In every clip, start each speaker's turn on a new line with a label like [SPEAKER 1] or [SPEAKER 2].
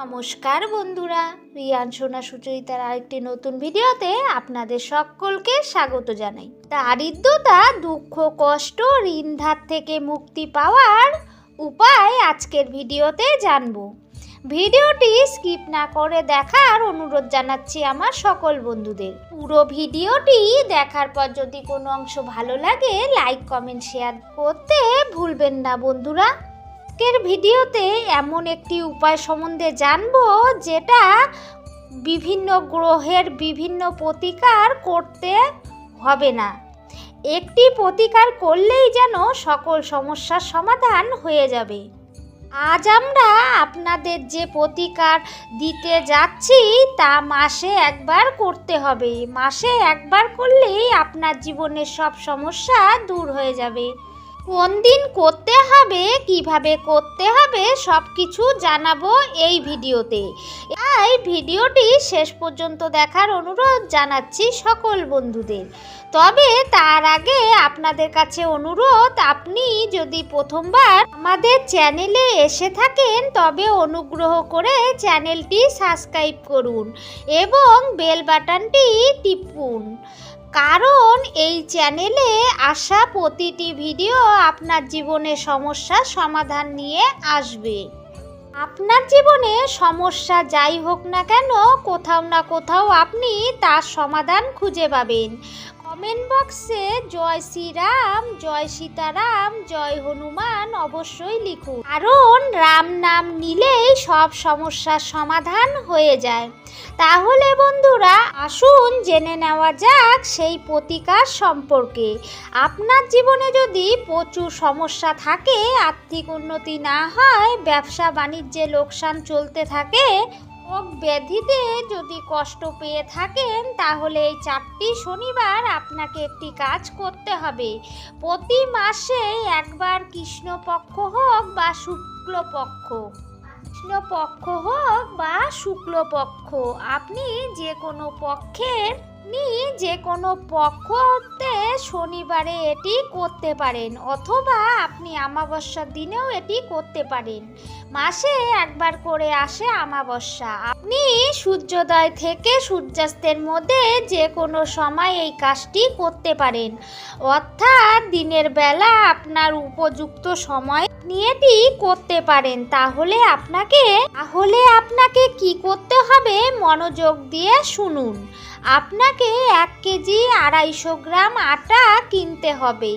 [SPEAKER 1] নমস্কার বন্ধুরা, রিয়ান, সোনা, সুচরিতার আরেকটি নতুন ভিডিওতে আপনাদের সকলকে স্বাগত জানাই। দারিদ্রতা, দুঃখ, কষ্ট, ঋণধার থেকে মুক্তি পাওয়ার উপায় আজকের ভিডিওতে জানব। ভিডিওটি স্কিপ না করে দেখার অনুরোধ জানাচ্ছি আমার সকল বন্ধুদের। পুরো ভিডিওটি দেখার পর যদি কোনো অংশ ভালো লাগে, লাইক, কমেন্ট, শেয়ার করতে ভুলবেন না বন্ধুরা। আজকের ভিডিওতে এমন একটি উপায় সম্বন্ধে জানব, যেটা বিভিন্ন গ্রহের বিভিন্ন প্রতিকার করতে হবে না। একটি প্রতিকার করলেই যেন সকল সমস্যার সমাধান হয়ে যাবে। আজ আমরা আপনাদের যে প্রতিকার দিতে যাচ্ছি, তা মাসে একবার করতে হবে। মাসে একবার করলেই আপনার জীবনের সব সমস্যা দূর হয়ে যাবে। কোন দিন করতে হবে, কীভাবে করতে হবে সব কিছু জানাব এই ভিডিওতে। তাই ভিডিওটি শেষ পর্যন্ত দেখার অনুরোধ জানাচ্ছি সকল বন্ধুদের। তবে তার আগে আপনাদের কাছে অনুরোধ, আপনি যদি প্রথমবার আমাদের চ্যানেলে এসে থাকেন, তবে অনুগ্রহ করে চ্যানেলটি সাবস্ক্রাইব করুন এবং বেল বাটনটি টিপুন। কারণ এই চ্যানেলে আসা প্রতিটি ভিডিও আপনার জীবনে সমস্যার সমাধান নিয়ে আসবে। আপনার জীবনে সমস্যা যাই হোক না কেন, কোথাও না কোথাও আপনি তার সমাধান খুঁজে পাবেন। কমেন্ট বক্সে জয় শ্রীরাম, জয় সীতারাম, জয় হনুমান অবশ্যই লিখুন। কারণ রাম নাম নিলেই সব সমস্যার সমাধান হয়ে যায়। তাহলে বন্ধুরা, আসুন জেনে নেওয়া যাক সেই প্রতিকার সম্পর্কে। আপনার জীবনে যদি প্রচুর সমস্যা থাকে, আর্থিক উন্নতি না হয় ব্যবসা বাণিজ্যে লোকসান চলতে থাকে রোগ ব্যাধিতে যদি কষ্ট পেয়ে থাকেন, তাহলে এই চারটি শনিবার আপনাকে একটি কাজ করতে হবে। প্রতি মাসে একবার কৃষ্ণপক্ষ হোক বা শুক্লপক্ষ। কৃষ্ণপক্ষ হোক বা শুক্লপক্ষ, আপনি যে কোনো পক্ষের আপনি যে কোনো পক্ষতে শনিবারে এটি করতে পারেন, অথবা আপনি আমাবস্যার দিনেও এটি করতে পারেন। মাসে একবার করে আসে আমাবস্যা আপনি সূর্যোদয় থেকে সূর্যাস্তের মধ্যে যে কোনো সময় এই কাজটি করতে পারেন। অর্থাৎ দিনের বেলা আপনার উপযুক্ত সময় নিয়ে এটি করতে পারেন। তাহলে আপনাকে তাহলে আপনাকে কি করতে হবে? মনোযোগ দিয়ে শুনুন। আপনাকে এক কেজি আড়াইশো গ্রাম আটা কিনতে হবে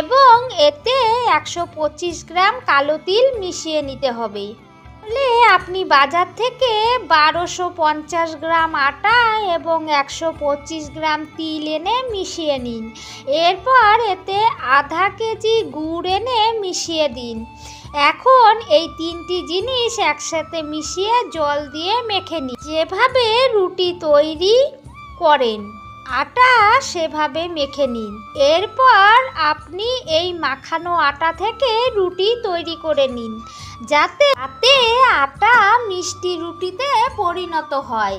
[SPEAKER 1] এবং এতে একশো পঁচিশ গ্রাম কালো তিল মিশিয়ে নিতে হবে। তাহলে আপনি বাজার থেকে বারোশো পঞ্চাশ গ্রাম আটা এবং একশো পঁচিশ গ্রাম তিল এনে মিশিয়ে নিন। এরপর এতে আধা কেজি গুড় এনে মিশিয়ে দিন। এখন এই তিনটি জিনিস একসাথে মিশিয়ে জল দিয়ে মেখে নিন। যেভাবে রুটি তৈরি করেন। আটা সেভাবে মেখে নিন। এরপর আপনি এই মাখানো আটা থেকে রুটি তৈরি করে নিন, যাতে তাতে আটা মিষ্টি রুটিতে পরিণত হয়।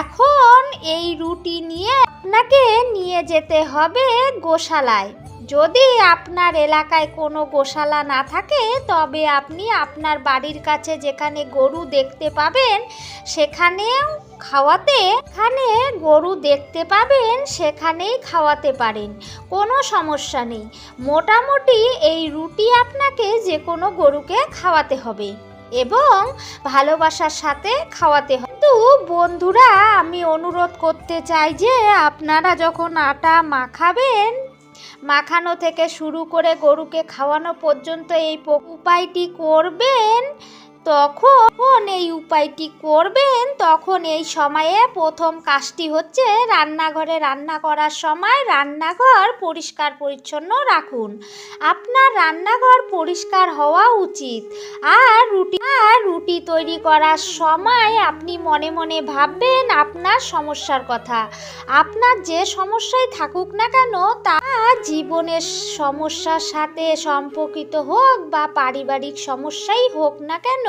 [SPEAKER 1] এখন এই রুটি নিয়ে আপনাকে নিয়ে যেতে হবে গোশালায়। যদি আপনার এলাকায় কোনো গোশালা না থাকে, তবে আপনি আপনার বাড়ির কাছে যেখানে গরু দেখতে পাবেন, সেখানেও খাওয়াতে এখানে গরু দেখতে পাবেন, সেখানেই খাওয়াতে পারেন। কোনো সমস্যা নেই। মোটামুটি এই রুটি আপনাকে যে কোনো গরুকে খাওয়াতে হবে এবং ভালোবাসার সাথে খাওয়াতে হবে। কিন্তু বন্ধুরা, আমি অনুরোধ করতে চাই যে আপনারা যখন আটা মাখাবেন মাখানো থেকে শুরু করে গরুকে খাওয়ানো পর্যন্ত এই উপায়টি করবেন, তখন এই উপায়টি করবেন, তখন এই সময়ে প্রথম কাজটি হচ্ছে রান্নাঘরে রান্না করার সময় রান্নাঘর পরিষ্কার পরিচ্ছন্ন রাখুন। আপনার রান্নাঘর পরিষ্কার হওয়া উচিত। আর রুটি আর রুটি তৈরি করার সময় আপনি মনে মনে ভাববেন আপনার সমস্যার কথা। আপনার যে সমস্যাই থাকুক না কেন তা জীবনের সমস্যার সাথে সম্পর্কিত হোক বা পারিবারিক সমস্যাই হোক না কেন,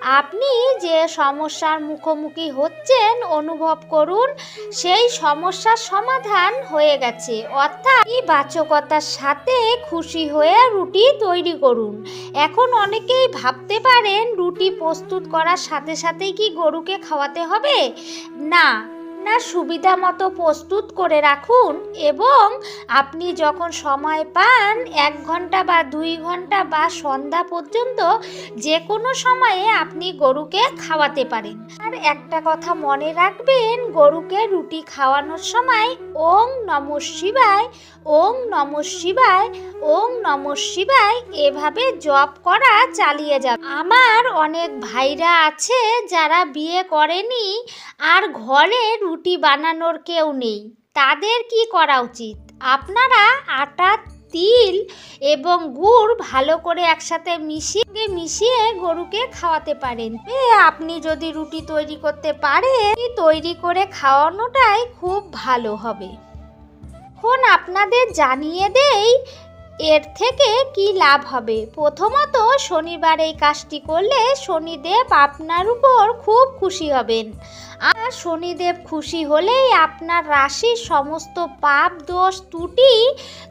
[SPEAKER 1] আপনি যে সমস্যার মুখোমুখি হচ্ছেন অনুভব করুন, সেই সমস্যার সমাধান হয়ে গেছে। অর্থাৎ বাচকতার সাথে খুশি হয়ে রুটি তৈরি করুন। এখন অনেকেই ভাবতে পারেন, রুটি প্রস্তুত করার সাথে সাথেই কি গরুকে খাওয়াতে হবে? না। না সুবিধা মতো প্রস্তুত করে রাখুন এবং আপনি যখন সময় পান, এক ঘণ্টা বা দুই ঘণ্টা বা সন্ধ্যা পর্যন্ত যে কোনো সময়ে আপনি গরুকে খাওয়াতে পারেন। আর একটা কথা মনে রাখবেন, গরুকে রুটি খাওয়ানোর সময় ওং নম শিবায়, ওং নম শিবায়, ওং নম শিবায় এভাবে জপ করা চালিয়ে যাবে। আমার অনেক ভাইরা আছে যারা বিয়ে করেনি আর ঘরে রুটি বানানোর কেউ নেই। তাদের কি করা উচিত? আপনারা আটা, তিল এবং গুড় ভালো করে একসাথে মিশিয়ে মিশিয়ে গরুকে খাওয়াতে পারেন। আপনি যদি রুটি তৈরি করতে পারেন তৈরি করে খাওয়ানোটাই খুব ভালো হবে। এখন আপনাদের জানিয়ে দেই এর থেকে কি লাভ হবে? প্রথমত, শনিবার এই কাজটি করলে শনিদেব আপনার উপর খুব খুশি হবেন। আর শনিদেব খুশি হলেই আপনার রাশির সমস্ত পাপ, দোষ, ত্রুটি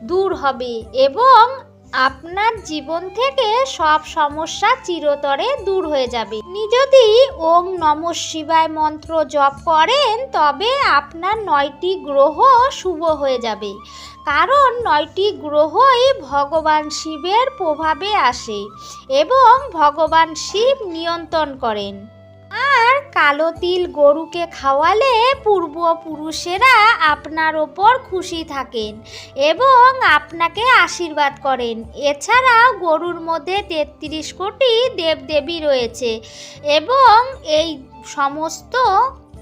[SPEAKER 1] দূর হবে এবং আপনার জীবন থেকে সব সমস্যা চিরতরে দূর হয়ে যাবে। আপনি যদি ওম নম শিবায় মন্ত্র জপ করেন, তবে আপনার নয়টি গ্রহ শুভ হয়ে যাবে। কারণ নয়টি গ্রহই ভগবান শিবের প্রভাবে আসে এবং ভগবান শিব নিয়ন্ত্রণ করেন। আর কালো তিল গরুকে খাওয়ালে পূর্বপুরুষেরা আপনার ওপর খুশি থাকেন এবং আপনাকে আশীর্বাদ করেন। এছাড়া গরুর মধ্যে তেত্রিশ কোটি দেবদেবী রয়েছে এবং এই সমস্ত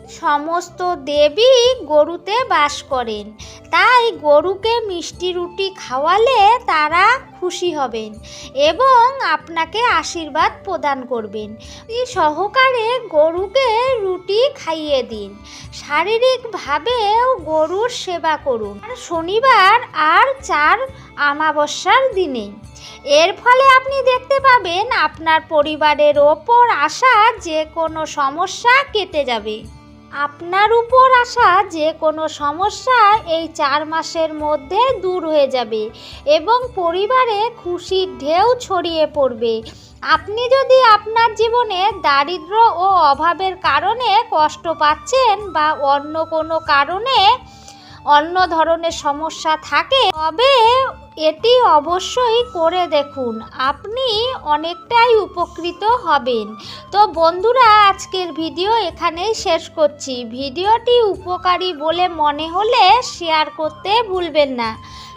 [SPEAKER 1] সমস্ত দেবী গরুতে বাস করেন। তাই গরুকে মিষ্টি রুটি খাওয়ালে তারা খুশি হবেন এবং আপনাকে আশীর্বাদ প্রদান করবেন। সহকারে গরুকে রুটি খাইয়ে দিন। শারীরিকভাবেও গরুর সেবা করুন। শনিবার আর চার আমাবস্যার দিনে। এর ফলে আপনি দেখতে পাবেন আপনার পরিবারের ওপর আসা যে কোনো সমস্যা কেটে যাবে। আপনার উপর আসা যে কোনো সমস্যা এই চার মাসের মধ্যে দূর হয়ে যাবে এবং পরিবারে খুশির ঢেউ ছড়িয়ে পড়বে। আপনি যদি আপনার জীবনে দারিদ্র ও অভাবের কারণে কষ্ট পাচ্ছেন বা অন্য কোনো কারণে অন্য ধরনের সমস্যা থাকে, তবে এটি অবশ্যই করে দেখুন, আপনি অনেকটাই উপকৃত হবেন। তো বন্ধুরা, আজকের ভিডিও এখানেই শেষ করছি। ভিডিওটি উপকারী বলে মনে হলে শেয়ার করতে ভুলবেন না।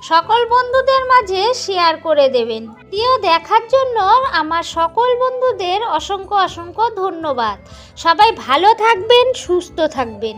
[SPEAKER 1] সকল বন্ধুদের মাঝে শেয়ার করে দেবেন। ভিডিও দেখার জন্য আমার সকল বন্ধুদের অসংখ্য অসংখ্য ধন্যবাদ। সবাই ভালো থাকবেন, সুস্থ থাকবেন।